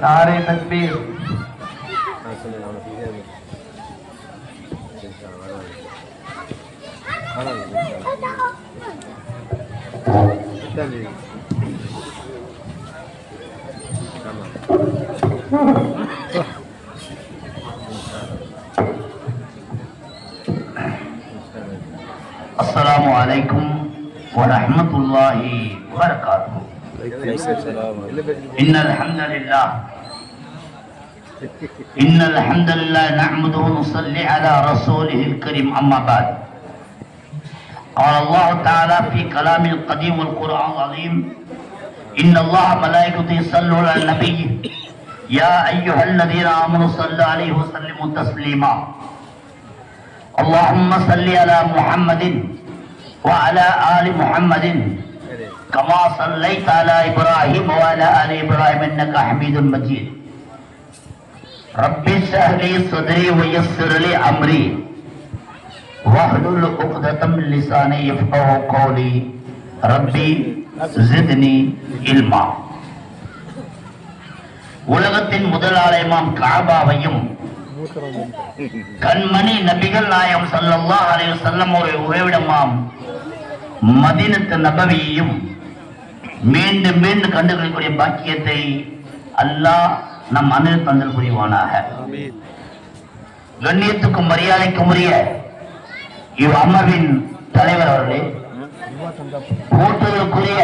سارے تکبیر۔ السلام علیکم ورحمت اللہ وبرکاتہ۔ إن الحمد لله. إن الحمد لله نحمده ونصلي على رسوله الكريم. أما بعد. قال الله تعالى في كلام القديم والقرآن العظيم إن الله ملائكته يصلون على النبي. يا أيها الذين آمنوا صلوا عليه وسلموا تسليما. اللهم صل على محمد وعلى آل محمد. كما صليت على إبراهيم وعلى آل إبراهيم إنك حميد مجيد رب اشرح لي صدري ويسر لي أمري واحلل عقدة من لساني يفقه قولي ربي زدني علما உலகத்தின் முதல் ஆலயமாம் காபாவையும் கண்மணி நபிகள் நாயம் ஸல்லல்லாஹு அலைஹி வஸல்லம் ஒரு உறைவிடமாம் மதீனத்து நபவியையும் மீண்டும் மீண்டும் கண்டுகளிக்கூடிய பாக்கியத்தை அல்லாஹ் நம் அனில் தந்தல் புரிவானாக கண்ணியத்துக்கும் மரியாதைக்கும் உரிய இவ் அமர்வின் தலைவர் அவர்களே போற்றுதலுக்குரிய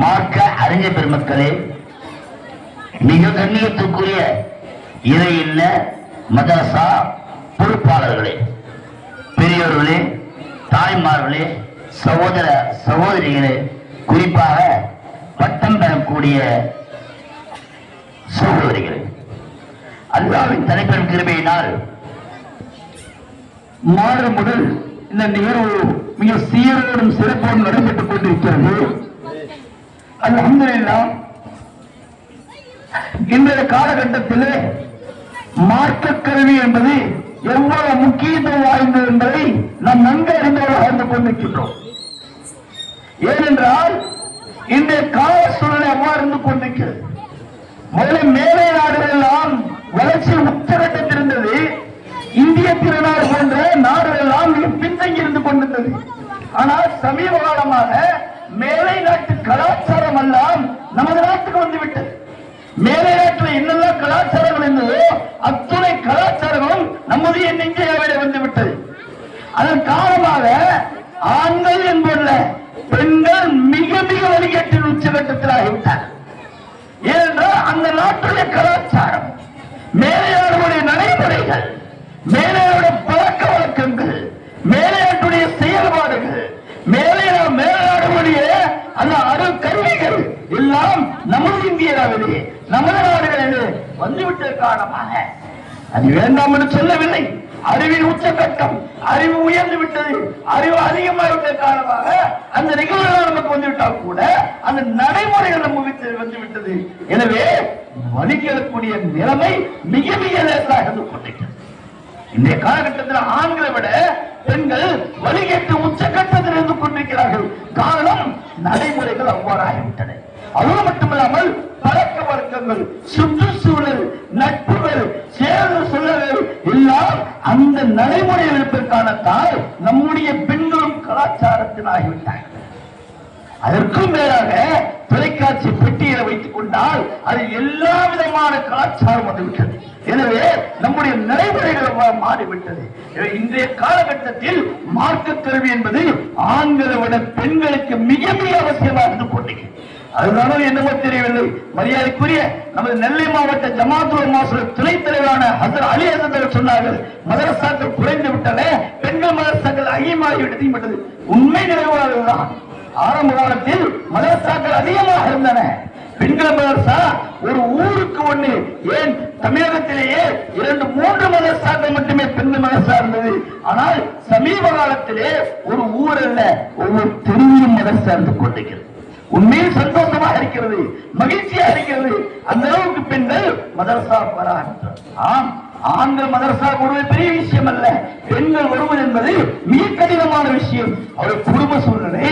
மார்க்க அறிஞர் பெருமக்களே மிக கண்ணியத்துக்குரிய இறை இல்ல மதரசா பொறுப்பாளர்களே பெரியோர்களே தாய்மார்களே சகோதர சகோதரிகளே குறிப்பாக பட்டம் பெறக்கூடிய சகோதரிகள். அல்லாவின் தலைப்பெரும் கிருமையினால் மாறு முதல் இந்த நிகழ்வு மிக சீரோடும் சிறப்போடும் நடைபெற்றுக் கொண்டிருக்கிறது. அல்ஹம்துலில்லாஹ் இன்றைய காலகட்டத்திலே மார்க்க கருவி என்பது எவ்வளவு முக்கியத்துவம் வாய்ந்தது என்பதை நாம் நன்கு அறிந்தவர்கள் அறிந்து கொண்டிருக்கின்றோம். ஏனென்றால் இன்றைய கால சூழ்நிலை அவ்வாறு இருந்து கொண்டிருக்கிறது. முதல்ல மேலை நாடுகள் எல்லாம் வளர்ச்சி உச்சகட்டத்தில் இருந்தது. இந்திய திருநாடு போன்ற நாடுகள் எல்லாம் மிக பின்தங்கி இருந்து கொண்டிருந்தது. ஆனால் சமீப காலமாக மேலை நாட்டு கலாச்சாரம் எல்லாம் நமது நாட்டுக்கு வந்துவிட்டது. மேலை நாட்டில் என்னெல்லாம் கலாச்சாரங்கள் இருந்ததோ அத்துணை கலாச்சாரங்களும் நம்முடைய நெஞ்சையாவிட வந்துவிட்டது. அதன் காரணமாக ஆண்கள் என்பதில்லை பெண்கள் மிக மிக வழிகேட்டின் உச்சகட்டத்தில் ஆகிவிட்டார் ஏனென்றால் அந்த நாட்டுடைய கலாச்சாரம் மேலையாளருடைய நடைமுறைகள் மேலையாளுடைய பழக்க வழக்கங்கள் மேலையாட்டுடைய செயல்பாடுகள் மேலையா மேலாடுடைய அந்த அரு கருவிகள் எல்லாம் நமது இந்தியாவிலே நமது நாடுகளிலே வந்துவிட்டது காரணமாக. அது வேண்டாம் என்று சொல்லவில்லை. அறிவின் உச்சகட்டம் அறிவு உயர்ந்து விட்டது அறிவு அதிகமாகிவிட்ட காரணமாக அந்த நிகழ்வுகள் நமக்கு வந்துவிட்டால் கூட அந்த நடைமுறைகள் நம்ம வந்து விட்டது. எனவே வலிக்கக்கூடிய நிலைமை மிக மிக லேசாக இருந்து கொண்டிருக்கிறது. இன்றைய காலகட்டத்தில் ஆண்களை விட பெண்கள் வலிகட்டு உச்சகட்டத்தில் இருந்து கொண்டிருக்கிறார்கள். காரணம் நடைமுறைகள் அவ்வாறாகிவிட்டன. அது மட்டுமில்லாமல் பழக்க வழக்கங்கள் சுற்றுச்சூழல் நட்புகள் சேர்ந்த சூழல்கள் எல்லாம் அந்த நடைமுறை இருப்பதற்கான தாய் நம்முடைய பெண்களும் கலாச்சாரத்தில் ஆகிவிட்டார்கள். அதற்கும் மேலாக தொலைக்காட்சி பெட்டியில வைத்துக் கொண்டால் அது எல்லா விதமான கலாச்சாரம் வந்துவிட்டது. எனவே நம்முடைய நடைமுறைகள் மாறிவிட்டது. இன்றைய காலகட்டத்தில் மார்க்க கல்வி என்பது ஆண்களை விட பெண்களுக்கு மிக மிக அவசியமாக இருந்து கொண்டிருக்கிறது. அதுதானோ என்னமோ தெரியவில்லை. மரியாதைக்குரிய நமது நெல்லை மாவட்ட ஜமாத்துல் மாசுல துணைத் தலைவரான ஹசர் அலி ஹசர் சொன்னார்கள் மதரசாக்கள் குறைந்து விட்டன பெண்கள் மதரசாக்கள் அதிகமாகிவிட்டது உண்மை நிலைவாளர்கள் ஆரம்ப காலத்தில் மதரசாக்கள் அதிகமாக இருந்தன. பெண்கள் மதரசா ஒரு ஊருக்கு ஒண்ணு ஏன் தமிழகத்திலேயே இரண்டு மூன்று மதரசாக்கள் மட்டுமே பெண்கள் மதரசா இருந்தது. ஆனால் சமீப காலத்திலே ஒரு ஊர் அல்ல ஒவ்வொரு தெருவிலும் மதரசா இருந்து கொண்டிருக்கிறது. உண்மையில் சந்தோஷமாக இருக்கிறது மகிழ்ச்சியா இருக்கிறது. அந்த அளவுக்கு பெண்கள் மதரசா வர ஆம் ஆண்கள் மதரசா கூடுவது பெரிய விஷயம் அல்ல பெண்கள் வருவது என்பது மிக கடினமான விஷயம். அவருடைய குடும்ப சூழ்நிலை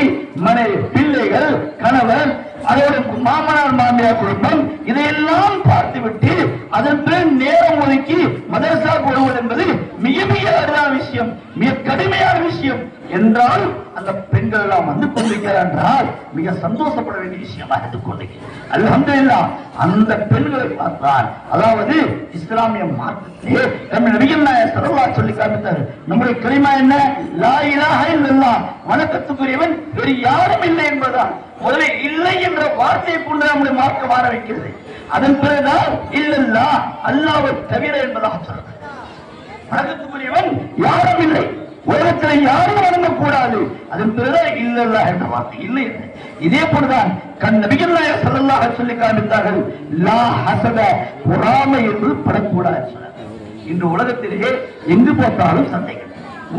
மனைவி பிள்ளைகள் கணவர் அதோட மாமனார் மாமியார் குடும்பம் இதையெல்லாம் பார்த்துவிட்டு அதன் பிறகு நேரம் ஒதுக்கி மதரசா போடுவது என்பது மிக மிக அரிதான விஷயம் மிக கடுமையான விஷயம். என்றால் அந்த பெண்கள் எல்லாம் வந்து கொண்டிருக்கிறார் என்றால் மிக சந்தோஷப்பட வேண்டிய விஷயமா இருந்து கொண்டிருக்கிறது அந்த பெண்களை பார்த்தால் அதாவது இஸ்லாமிய மார்க்கத்திலே நம்ம நபிகள் நாயகம் ஸல்லல்லாஹு சொல்லி காமித்தார் நம்முடைய கிளிமா என்ன? லா இலாஹ இல்லல்லாஹ் வணக்கத்துக்குரியவன் வேறு யாரும் இல்லை என்பதுதான். முதலில் இல்லை என்ற வார்த்தையை கொண்டு நம்முடைய மார்க்க மாற வைக்கிறது அதன் பிறகுதான் இல்லல்லா அல்லாவை தவிர என்பதாக சொல்றது. வணக்கத்துக்குரியவன் யாரும் இல்லை. உலகத்தில் யாரும் வணங்கக்கூடாது அதன் பிறகுதான் இல்லல்லா என்ற வார்த்தை. இல்லை. என்று. இதே போலதான் கண் நபிகள் நாயகம் ஸல்லல்லாஹு சொல்லி காமித்தார்கள் லா ஹசத பொறாமை என்று படக்கூடாது இன்று உலகத்திலேயே எங்கு பார்த்தாலும் சந்தைகள்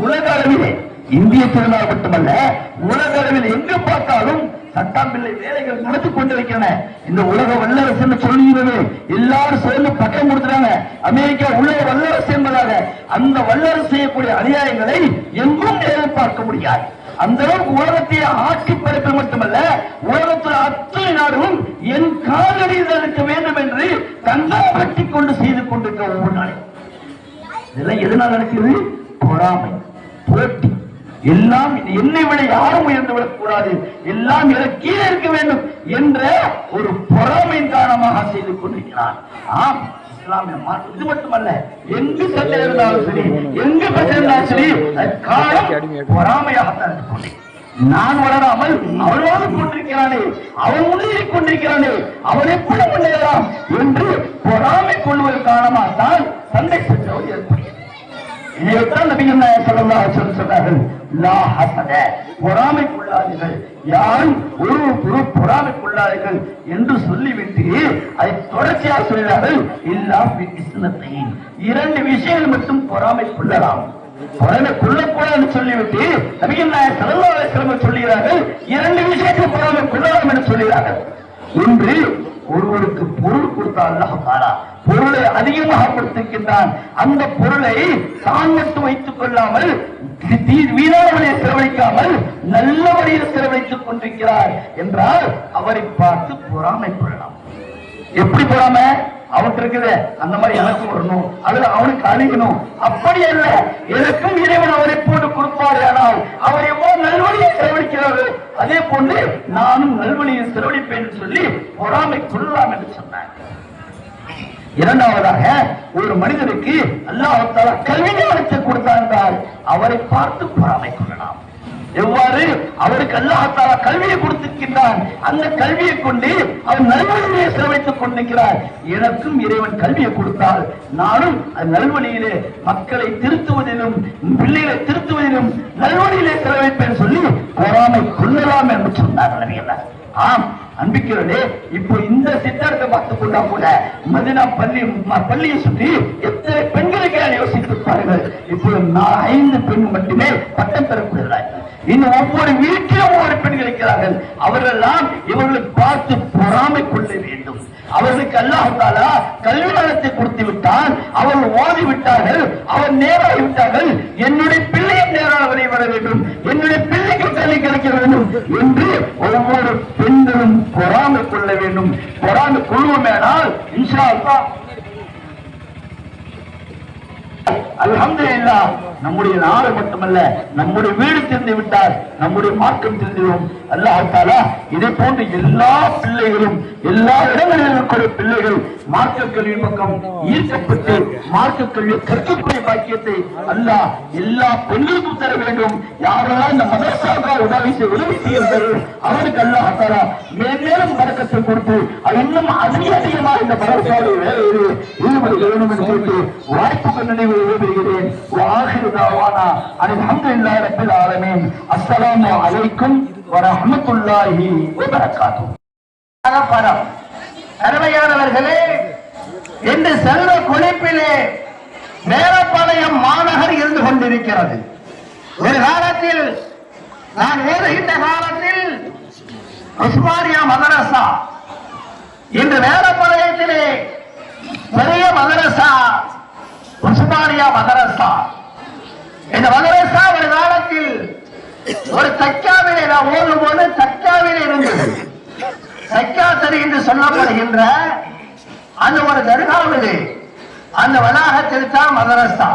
உலக அளவிலே இந்திய திருநாள் மட்டுமல்ல உலக அளவில் எங்கு பார்த்தாலும் சட்டாம்பிள்ளை வேலைகள் நடத்தி கொண்டிருக்கின்றன. இந்த உலக வல்லரசு சொல்லுகிறது எல்லாரும் சேர்ந்து பட்டம் கொடுத்துறாங்க அமெரிக்கா உலக வல்லரசு என்பதாக. அந்த வல்லரசு செய்யக்கூடிய அநியாயங்களை எங்கும் நேரில் பார்க்க முடியாது. அந்த அளவுக்கு உலகத்தை ஆட்சி படைப்பு மட்டுமல்ல உலகத்தில் அத்தனை நாடும் என் காலடியில் இருக்க வேண்டும் என்று தங்கம் கட்டி கொண்டு செய்து கொண்டிருக்க ஒவ்வொரு நாளை இதெல்லாம் எதனால் நடக்குது பொறாமை. போட்டி எல்லாம் இது என்னை விட யாரும் உயர்ந்து விடக்கூடாது. எல்லாம் எனக்கு கீழே இருக்க வேண்டும் என்ற ஒரு பொறாமையின் காரணமாக செய்து கொண்டிருக்கிறார். ஆம் இஸ்லாமிய மார்க்கம் இது மட்டுமல்ல எங்கு செல்ல இருந்தாலும் சரி எங்கு பிரச்சனை இருந்தாலும் சரி அது பொறாமையாகத்தான் இருந்து நான் வளராமல் அவளோடு கொண்டிருக்கிறானே அவன் முன்னேறி கொண்டிருக்கிறானே அவன் எப்படி முன்னேறலாம் என்று பொறாமை கொள்வதன் காரணமாகத்தான் சண்டை பெற்றவர் ஏற்படுகிறது. இதைத்தான் நபிகள் நாயகம் ஸல்லல்லாஹு அலைஹி வஸல்லம் சொன்னார்கள்? லா ஹஸத பொறாமை கொள்ளாதீர்கள் யாரும் ஒரு ஒரு பொறாமை கொள்ளாதீர்கள் என்று சொல்லிவிட்டு அதை தொடர்ச்சியாக சொல்கிறார்கள் இல்லா இஸ்னத்தைன். இரண்டு விஷயங்கள் மட்டும் பொறாமை கொள்ளலாம் பொறாமை கொள்ளக்கூடாது சொல்லிவிட்டு நபிகள் நாயகம் ஸல்லல்லாஹு அலைஹி வஸல்லம் இரண்டு விஷயத்தை பொறாமை கொள்ளலாம் என்று சொல்கிறார்கள் ஒன்று ஒருவருக்கு பொருள் கொடுத்த அல்லாஹ் பொருளை அதிகமாக கொடுத்திருக்கின்றான் அந்த பொருளை தான் மட்டும் வைத்துக் கொள்ளாமல் தீ- செலவழிக்காமல் நல்ல வழியில் செலவழித்துக் கொண்டிருக்கிறார் என்றால் அவரை பார்த்து பொறாமை கொள்ளலாம் எப்படி பொறாம? அவன் இருக்குது அந்த மாதிரி எனக்கு வரணும் அல்லது அவனுக்கு அணுகணும். அப்படி அல்ல எனக்கும் இறைவன் அவரை போட்டு கொடுப்பாரு ஆனால் அவர் எவ்வளவு நல்வழியை செலவழிக்கிறாரு அதே போன்று நானும் நல்வழியை செலவழிப்பேன் சொல்லி பொறாமை கொள்ளலாம் என்று சொன்னார். இரண்டாவதாக ஒரு மனிதனுக்கு அல்லாஹால கல்வி ஞானத்தை கொடுத்தார் என்றால் அவரை பார்த்து பொறாமை கொள்ளலாம். எவ்வாறு? அவருக்கு அல்லாஹால கல்வியை கொடுத்திருக்கின்றான். அந்த கல்வியை கொண்டு அவர் நல்வழியிலே செலவைத்துக் கொண்டிருக்கிறார். எனக்கும் இறைவன் கல்வியை கொடுத்தால் நானும் அந்த நல்வழியிலே மக்களை திருத்துவதிலும் பிள்ளைகளை திருத்துவதிலும் நல்வழியிலே செலவைப்பேன் சொல்லி பொறாமை கொள்ளலாம் என்று சொன்னார் நபிகள் ஆம் அன்பிக்கிறதே இப்போ இந்த சித்தார்த்தை பார்த்து கொண்டா கூட மதினா பள்ளி பள்ளியை சுற்றி எத்தனை பெண்களுக்கு யோசித்து பாருங்கள். இப்போ நான் ஐந்து பெண் மட்டுமே பட்டம் பெறப்படுகிறார்கள். இன்னும் ஒவ்வொரு வீட்டிலும் ஒவ்வொரு பெண்கள் இருக்கிறார்கள். அவர்கள் எல்லாம் இவர்களை பார்த்து பொறாமை கொள்ள வேண்டும். அவர்களுக்கு அல்லாஹாலா கல்வி நலத்தை கொடுத்து விட்டான். அவர்கள் ஓதி விட்டார்கள். அவர் நேராகி விட்டார்கள். என்னுடைய பிள்ளையும் நேராக வர வேண்டும். என்னுடைய பிள்ளை வேலை கிடைக்க வேண்டும் என்று ஒவ்வொரு பெண்களும் பொறாமை கொள்ள வேண்டும். பொறாமை கொள்வோமேனால் இன்ஷா அல்லாஹ். அல்ஹம்துலில்லாஹ். நம்முடைய நாடு மட்டுமல்ல நம்முடைய வீடு திருந்து விட்டால் நம்முடைய மார்க்கம் திருந்துவிடும் அல்லாஹ் தாலா இதை போன்று எல்லா பிள்ளைகளும் எல்லா இடங்களில் இருக்கிற பிள்ளைகள் மார்க்க கல்வி பக்கம் ஈர்க்கப்பட்டு மார்க்க கல்வி கற்கக்கூடிய பாக்கியத்தை அல்லாஹ் எல்லா பெண்களுக்கும் தர வேண்டும். யாரெல்லாம் இந்த மதரசாவுக்காக உதவி செய்ய உதவி செய்கிறார்கள் அவருக்கு அல்லாஹ் தாலா மேன்மேலும் பறக்கத்தை கொடுத்து அது இன்னும் அதிக அதிகமாக இந்த மதரசாவை வேலையில் ஈடுபட வேண்டும் என்று கேட்டு வாய்ப்புக்கு நினைவு எழுதுகிறேன் ஆகிய தாவானா அல்ஹம்துலில்லாஹி ரப்பில் ஆலமீன். அஸ்ஸலாமு அலைக்கும் வரஹ்மத்துல்லாஹி வபரகாத்துஹு. அருமையானவர்களே இன்று செல்வ குளிப்பிலே மேலப்பாளையம் மாநகர் இருந்து கொண்டிருக்கிறது. ஒரு காலத்தில் நான் ஏறுகின்ற காலத்தில் உஸ்மானியா மதரசா இன்று மேலப்பாளையத்திலே பெரிய மதரசா உஸ்மானியா மதரசா இந்த மதரசா ஒரு காலத்தில் ஒரு தக்காவிலே நான் ஓடும் போது தக்காவிலே இருந்தது சைக்காத்தரி என்று சொல்லப்படுகின்ற அந்த ஒரு தர்காவிலே அந்த வளாகத்தில் தான் மதரசா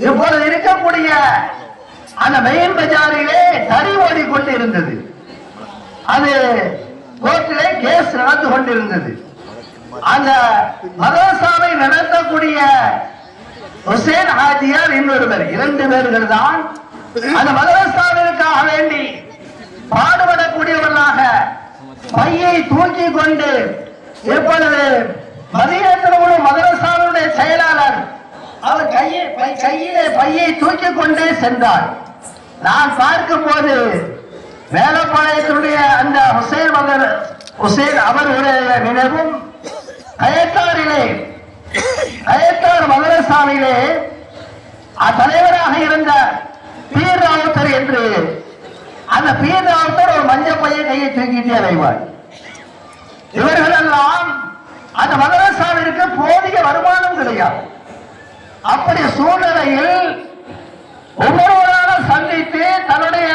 இப்பொழுது இருக்கக்கூடிய அந்த மெயின் பஜாரிலே தறி ஓடிக்கொண்டு இருந்தது அது கோர்ட்டிலே கேஸ் நடந்து கொண்டிருந்தது. அந்த மதரசாவை நடத்தக்கூடிய ஹுசேன் ஹாஜியார் இன்னொருவர் இரண்டு பேர்கள் தான் அந்த மதரசாவிற்காக வேண்டி பாடுபடக்கூடியவர்களாக பையை தூக்கி கொண்டு எப்பொழுது மதியத்தினோடு மதரசாவுடைய செயலாளர் அவர் கையை கையிலே பையை தூக்கி கொண்டே சென்றார். நான் பார்க்கும் போது வேலப்பாளையத்தினுடைய அந்த ஹுசேன் மதர் ஹுசேன் அவர்களுடைய நினைவும் கயத்தாரிலே கயத்தார் தலைவராக இருந்த பீர் ராவுத்தர் என்று அந்த பீர் ராவுத்தர் ஒரு மஞ்சள் பையன் கையை தூக்கிட்டே அலைவார். இவர்கள் எல்லாம் அந்த மதரசாவிற்கு போதிய வருமானம் கிடையாது. அப்படி சூழ்நிலையில் ஒவ்வொருவராக சந்தித்து தன்னுடைய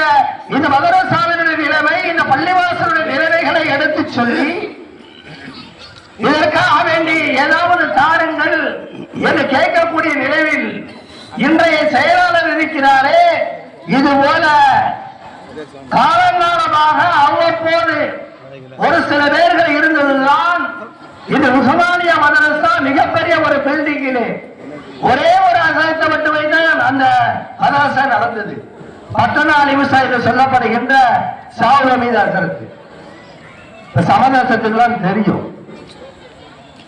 இந்த மதரசாவினுடைய நிலைமை இந்த பள்ளிவாசலுடைய நிலைமைகளை எடுத்து சொல்லி இதற்காக வேண்டி ஏதாவது தாருங்கள் என்று கேட்கக்கூடிய நிலையில் இன்றைய செயலாளர் இருக்கிறாரே இது போல காலங்காலமாக அவ்வப்போது ஒரு சில பேர்கள் இருந்ததுதான் இந்த உஸ்மானியா மதரசா மிகப்பெரிய ஒரு பில்டிங்கிலே. ஒரே ஒரு அசனத்தை மட்டுமே தான் அந்த மதரசா நடந்தது. பட்டண அலிமுசா என்று சொல்லப்படுகின்ற சாவுல மீது அசனத்து இந்த தான் தெரியும்.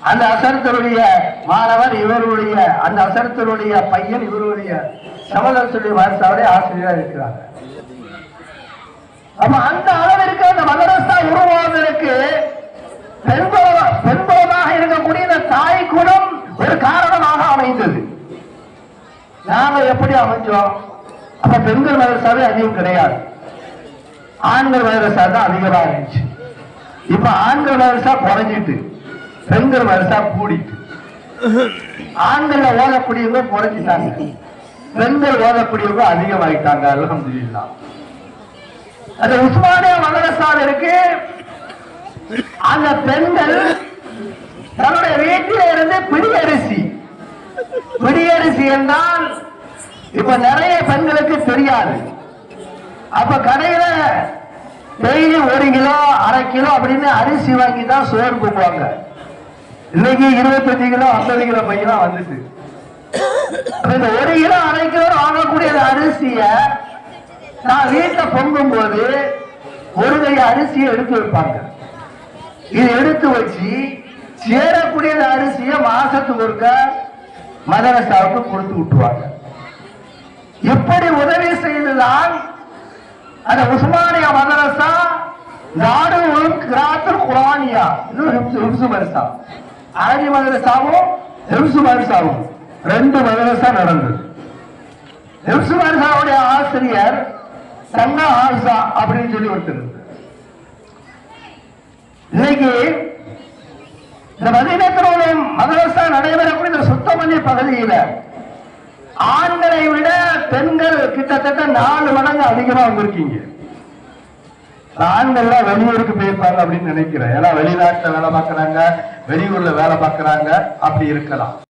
அந்த அசரத்தருடைய மாணவர் இவருடைய அந்த அசரத்தருடைய பையன் இவருடைய சமதத்துடைய வாரசாவுடைய ஆசிரியராக இருக்கிறாங்க. அப்ப அந்த அளவிற்கு அந்த மதரசா உருவாவதற்கு பெண்புல பெண்புலமாக இருக்கக்கூடிய இந்த தாய் குணம் ஒரு காரணமாக அமைந்தது. நாங்க எப்படி அமைஞ்சோம்? அப்ப பெண்கள் மதரசாவே அதிகம் கிடையாது. ஆண்கள் மதரசா தான் அதிகமாக இருந்துச்சு. இப்ப ஆண்கள் மதரசா குறைஞ்சிட்டு பெண்கள் மதரசா கூடிட்டு ஆண்கள் ஓதக்கூடியவங்க குறைஞ்சிட்டாங்க. பெண்கள் ஓதக்கூடியவங்க அதிகமாயிட்டாங்க. அது அந்த மதரசால் இருக்கு அந்த பெண்கள் தன்னுடைய வீட்டில இருந்து பிடியரிசி. பிடியரிசி என்றால் இப்ப நிறைய பெண்களுக்கு தெரியாது. அப்ப கடையில டெய்லி ஒரு கிலோ அரை கிலோ அப்படின்னு அரிசி வாங்கி தான் சோறு போடுவாங்க. இன்னைக்கு இருபத்தஞ்சு கிலோ ஐம்பது கிலோ பையெல்லாம் வந்துட்டு. இந்த ஒரு கிலோ அரை கிலோ வாங்கக்கூடிய அரிசிய நான் வீட்டுல பொங்கும் போது ஒரு கை அரிசியை எடுத்து வைப்பாங்க. இது எடுத்து வச்சு சேரக்கூடிய அரிசிய அரிசியை மாசத்துக்கு ஒருக்க மதரசாவுக்கு கொடுத்து விட்டுருவாங்க. இப்படி உதவி செய்துதான் அந்த உஸ்மானியா மதரசா நாடு கிராத்தர் குரானியா? இன்னும் ஆரிய மதரசாவும் எம்சு மதரசாவும் ரெண்டு மதரசா நடந்தது. எம்சு மதரசாவுடைய ஆசிரியர் சங்கா ஆல்சா அப்படின்னு சொல்லி ஒருத்தர் இன்னைக்கு இந்த மதினத்தினுடைய மதரசா நடைபெறக்கூடிய இந்த சுத்தமல்லி பகுதியில் ஆண்களை விட பெண்கள் கிட்டத்தட்ட நாலு மடங்கு அதிகமா வந்திருக்கீங்க. ஆண்கள்லாம் வெளியூருக்கு போயிருப்பாங்க அப்படின்னு நினைக்கிறேன். ஏன்னா வெளிநாட்டுல வேலை பார்க்கறாங்க வெளியூர்ல வேலை பார்க்கறாங்க அப்படி இருக்கலாம்.